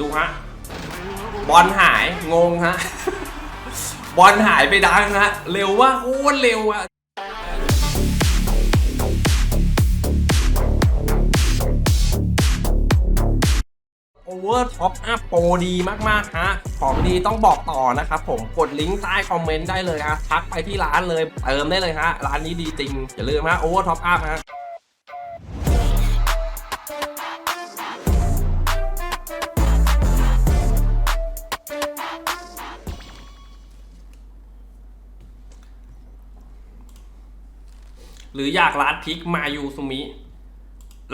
ดูฮะ บอลหายงงฮะ บอลหายไปดังฮะ เร็วว่าโคตรเร็วอะโอเวอร์ท็อปอัพโปรดีมากๆฮะ ของดีต้องบอกต่อนะครับผมกดลิงก์ใต้คอมเมนต์ได้เลยฮะทักไปที่ร้านเลย เติมได้เลยฮะ ร้านนี้ดีจริง อย่าลืมฮะโอเวอร์ท็อปอัพฮะ หรืออยากร้านพิกมายูซุมิ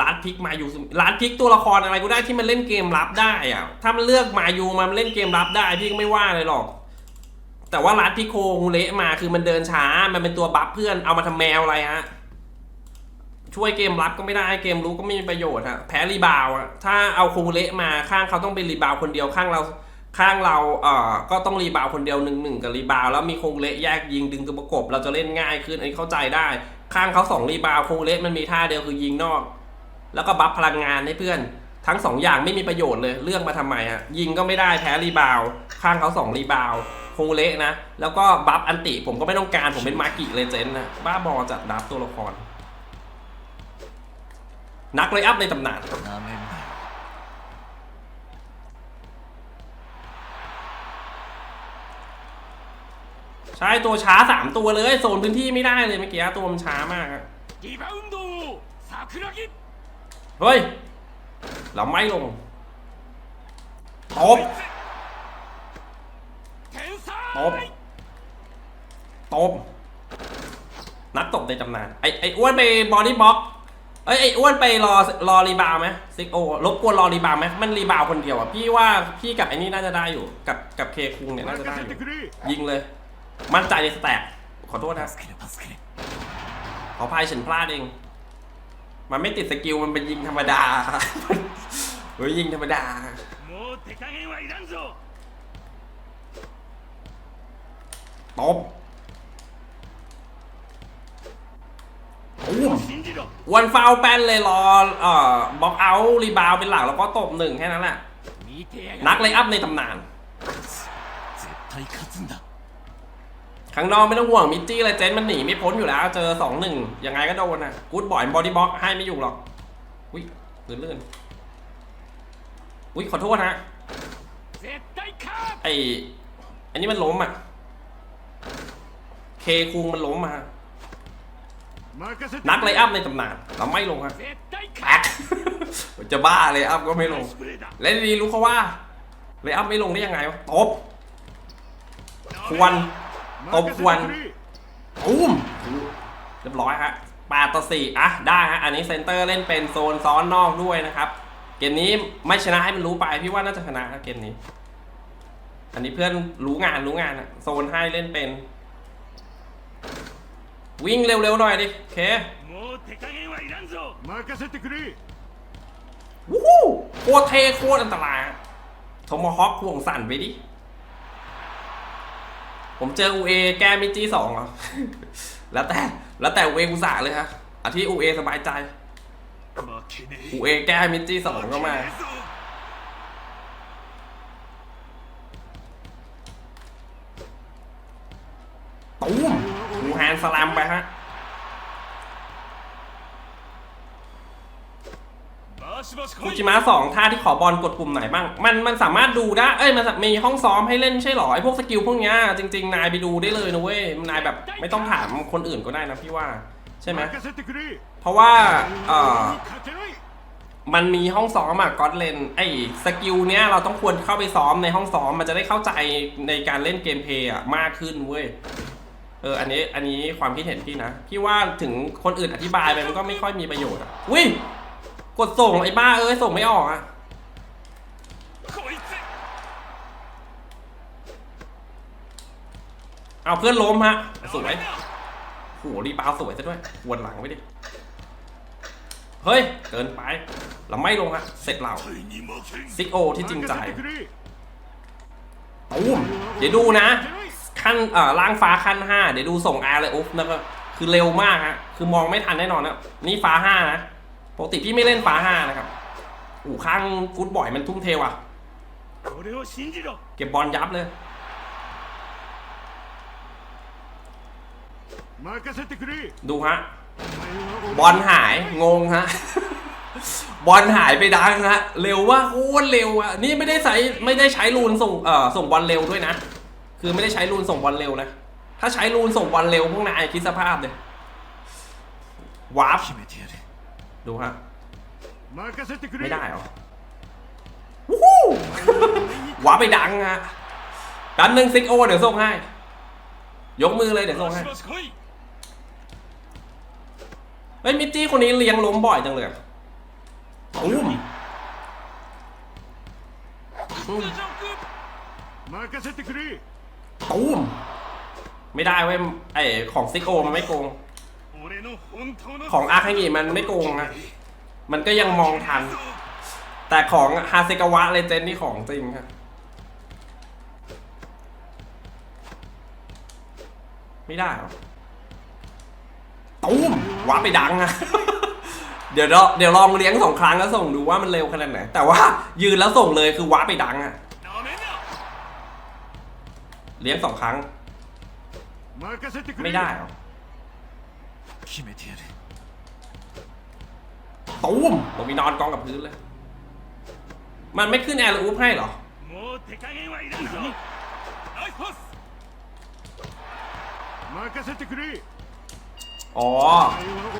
ร้านพิกมายูซุมิร้านพิกตัวละครอะไรก็ได้ที่มันเล่นเกมรับได้อะถ้ามันเลือกมายูมามันเล่นเกมรับได้พี่ก็ไม่ว่าเลยหรอก แต่ว่าร้านพิโคงเละมาคือมันเดินช้า มันเป็นตัวบัฟเพื่อนเอามาทำแมวอะไรฮะช่วยเกมรับก็ไม่ได้เกมรู้ก็ไม่มีประโยชน์ฮะแพ้รีบาวอะถ้าเอาคงเละมาข้างเขาต้องเป็นรีบาวคนเดียวข้างเรา ข้างเราเอ่อก็ต้องรีบาวคนเดียวหนึ่งหนึ่งกับรีบาวแล้วมีคงเละแยกยิงดึงตัวประกบ เราจะเล่นง่ายขึ้นอันนี้เข้าใจได้ ข้างเขาสองรีบาวคงเละมันมีท่าเดียวคือยิงนอก แล้วก็บัฟพลังงานให้เพื่อน ทั้งสองอย่างไม่มีประโยชน์เลยเลือกมาทำไมฮะยิงก็ไม่ได้แพ้รีบาวข้างเขาสองรีบาวคงเละนะ แล้วก็บัฟอันติผมก็ไม่ต้องการผมเป็นมากิเลเจนด์นะบ้าบอจัดดับตัวละคร นักเลยอัพในตำนาน ใช่ตัวช้าสามตัวเลยโซนพื้นที่ไม่ได้เลยเมื่อกี้ตัวมันช้ามากเฮ้ยเราไม่ลงตบตบตบนัดตบในตำนานไอไออ้วนไปบอดี้บ็อกไอไออ้วนไปรอรอรีบาวไหมซิกโอรบกวนรอรีบาวไหมมันรีบาวคนเดียวอะพี่ว่าพี่กับไอนี่น่าจะได้อยู่กับกับเคคุงเนี่ยน่าจะได้อยู่ยิงเลย มั่นใจในสแต็กขอโทษนะขอพายฉันพลาดเอง มันไม่ติดสกิล มันเป็นยิงธรรมดาเฮ้ยยิงธรรมดาตบวันฟาวแปนเลยรอเอ่อบ็อกเอารีบาวเป็นหลักแล้วก็ตบหนึ่งแค่นั้นแหละนักเลยอัพในตำนาน ข้างนอกไม่ต้องห่วงมิจี้อะไรเจนมันหนีไม่พ้นอยู่แล้ว เจอสองหนึ่งยังไงก็โดนนะกูดบอยบอดี้บล็อกให้ไม่อยู่หรอกอุ้ยลื่นลื่อนอุ้ยขอโทษนะไออันนี้มันล้มอะเคคุงมันล้มมานักไลอัพในตำนานเราไม่ลงฮะแป๊จะบ้าเลยอัพก็ไม่ลง และดีรู้เขาว่า เลยอัพไม่ลงได้ยังไงวะตบควร ตบควนปุ้มเรียบร้อยฮะปาต่อสี่อะได้ฮะอันนี้เซนเตอร์เล่นเป็นโซนซ้อนนอกด้วยนะครับ เกมนี้ไม่ชนะให้มันรู้ไปพี่ว่าน่าจะชนะเกมนี้ อันนี้เพื่อนรู้งานรู้งานอะโซนให้เล่นเป็น วิ่งเร็วๆหน่อยดิเควู้โคตรเทโคตรอันตรายโทมฮอคห่วงสั่นไปดิ ผมเจออูเอแก้มิจี้สองเหรอแล้วแต่แล้วแต่อูเอกุส่าเลยฮะอาที่อูเอสบายใจอูเอแก้มิจี้สองเข้ามาตุ้มอูแฮนสลัมไปฮะ ฟูจิมะสองท่าที่ขอบอลกดปุ่มไหนบ้าง มันมันสามารถดูได้ เอ้ยมันมีห้องซ้อมให้เล่นใช่หรอไอพวกสกิลพวกเนี้ยจริง ๆ นายไปดูได้เลยนะเว้ยนายแบบไม่ต้องถามคนอื่นก็ได้นะพี่ว่าใช่ไหมเพราะว่าเออมันมีห้องซ้อมอะก็อตเลนไอสกิลเนี้ยเราต้องควรเข้าไปซ้อมในห้องซ้อมมันจะได้เข้าใจในการเล่นเกมเพย์อะมากขึ้นเว้ยเอออันนี้อันนี้ความคิดเห็นพี่นะพี่ว่าถึงคนอื่นอธิบายไปมันก็ไม่ค่อยมีประโยชน์อะวิ่ง กดส่งไอ้บ้าเอ้ยส่งไม่ออกอะเอาเพื่อนล้มฮะสวยโหรีบาวสวยซะด้วยวนหลังไว้ดิเฮ้ยเกินไปเราไม่ลงฮะเสร็จเราซิกโอที่จริงใจตูมเดี๋ยวดูนะขั้นเอ่อล่างฟ้าขั้นห้าเดี๋ยวดูส่งอาร์เลยอุ๊บนะครับคือเร็วมากฮะคือมองไม่ทันแน่นอนนะนี่ฟ้าห้านะ กติพี่ไม่เล่นฟ้าห้านะครับอู่ข้างฟุตบ่อยมันทุ่มเทว่ะ เก็บบอลยับเลยดูฮะ บอลหายงงฮะ บอลหายไปดังฮะ เร็วว่าโคตรเร็วอะ นี่ไม่ได้ใส่ไม่ได้ใช้ลูนส่งเอ่อส่งบอลเร็วด้วยนะ คือไม่ได้ใช้ลูนส่งบอลเร็วนะ ถ้าใช้ลูนส่งบอลเร็วพวกนายคิดสภาพเลย วาร์ป ดูฮะ ไม่ได้หรอวู้ฮู้หวาไปดังฮะดันหนึ่งซิกโอเดี๋ยวส่งให้ ยกมือเลยเดี๋ยวส่งให้ เฮ้ยมิจี้คนนี้เลี้ยงล้มบ่อยจังเลยอุ้มตุ้มไม่ได้เว้ยไอของซิกโอมันไม่โกง ของอาคาเงะมันไม่โกงนะมันก็ยังมองทัน แต่ของฮาเซกาวะเลยเจนนี่ของจริงครับไม่ได้หรอตูมว้าไปดังอะเดี๋ยวเดี๋ยวลองเลี้ยงสองครั้งแล้วส่งดูว่ามันเร็วขนาดไหน แต่ว่ายืนแล้วส่งเลยคือว้าไปดังอะเลี้ยงสองครั้ง ไม่ได้หรอ 決めてやる ตูมลงไปนอนกองกับพื้นเลย มันไม่ขึ้นแอร์อูฟให้เหรอ もう手加減はいらんぞナイスパス任せてくれ อ๋อ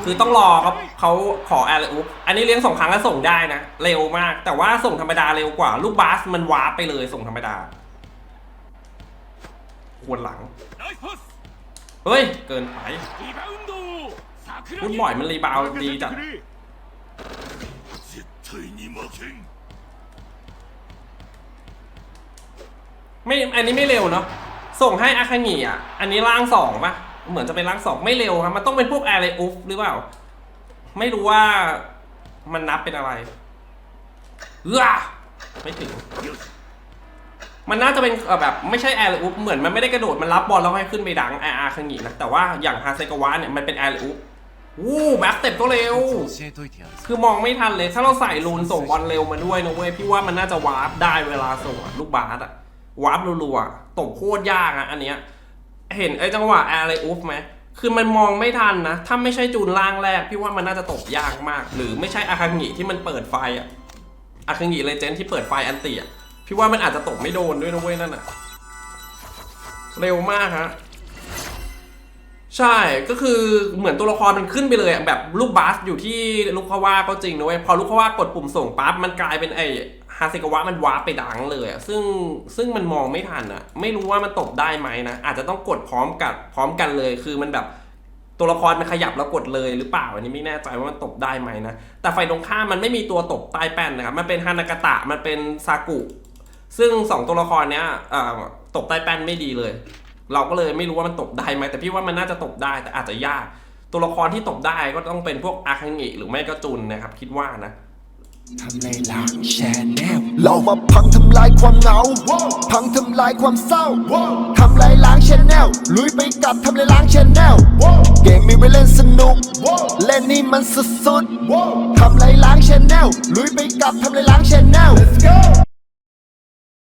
คือต้องรอครับเขาขอแอร์อุปอันนี้เลี้ยงสองครั้งแล้วส่งได้นะ เร็วมาก แต่ว่าส่งธรรมดาเร็วกว่า ลูกบาสมันวาร์ปไปเลยส่งธรรมดา ควรหลัง ナイスパス เฮ้ย เกินไปพุ่ณบ่อยมันรีบาวดีจัดไม่อันนี้ไม่เร็วเนาะส่งให้อาคางิอะ อันนี้ล่างสองปะเหมือนจะเป็นล่างสองไม่เร็วครับมันต้องเป็นพวกอะไรอุฟหรือเปล่า ไม่รู้ว่ามันนับเป็นอะไรเออไม่ถึง มันน่าจะเป็นแบบไม่ใช่แอร์อุปเหมือนมันไม่ได้กระโดดมันรับบอลแล้วให้ขึ้นไปดังอาร์คังหินะแต่ว่าอย่างฮาเซกาวะเนี่ยมันเป็นแอร์อุปวู้แบ็กเต็ปก็เร็ว คือมองไม่ทันเลย ถ้าเราใส่ลูนส่งบอลเร็วมาด้วยนะเว้ยพี่ว่ามันน่าจะวาร์ปได้เวลาส่งลูกบาสอะวาร์ปรัวๆตบโคตรยากอะอันเนี้ยเห็นไอ้จังหวะแอร์ไรอุฟไหมคือมันมองไม่ทันนะ ถ้าไม่ใช่จูนล่างแรก พี่ว่ามันน่าจะตบยากมาก หรือไม่ใช่อาคังหิที่มันเปิดไฟอะอาคังหิเลเจนที่เปิดไฟอันตีอะ พี่ว่ามันอาจจะตบไม่โดนด้วยนะเว้ยนั่นอะเร็วมากฮะใช่ก็คือเหมือนตัวละครมันขึ้นไปเลยอะแบบลูกบาสอยู่ที่ลูกคาว่าก็จริงนะเว้ยพอลูกคาว่ากดปุ่มส่งปั๊บมันกลายเป็นไอฮาเซกาวะมันวาร์ปไปดังเลยอะซึ่งซึ่งมันมองไม่ทันอะไม่รู้ว่ามันตบได้ไหมนะอาจจะต้องกดพร้อมกันพร้อมกันเลยคือมันแบบตัวละครมันขยับแล้วกดเลยหรือเปล่าอันนี้ไม่แน่ใจว่ามันตบได้ไหมนะแต่ไฟตรงข้ามมันไม่มีตัวตบใต้แป้นนะครับมันเป็นฮานากาตะมันเป็นซากุ ซึ่งสองตัวละครเนี้ยเอ่อตบใต้แป้นไม่ดีเลย เราก็เลยไม่รู้ว่ามันตบได้ไหมแต่พี่ว่ามันน่าจะตบได้แต่อาจจะยาก ตัวละครที่ตบได้ก็ต้องเป็นพวกอาคังิหรือไม่ก็จุนนะครับ คิดว่านะทำในหลังแชนแนลเรามาพังทำลายความเหงา พังทำลายความเศร้า ทำลายล้างแชนแนลลุยไปกับทำลายล้างแชนแนลเกมมีไว้เล่นสนุก เล่นนี่มันสุดๆทำลายล้างแชนแนลลุยไปกับทำลายล้างแชนแนล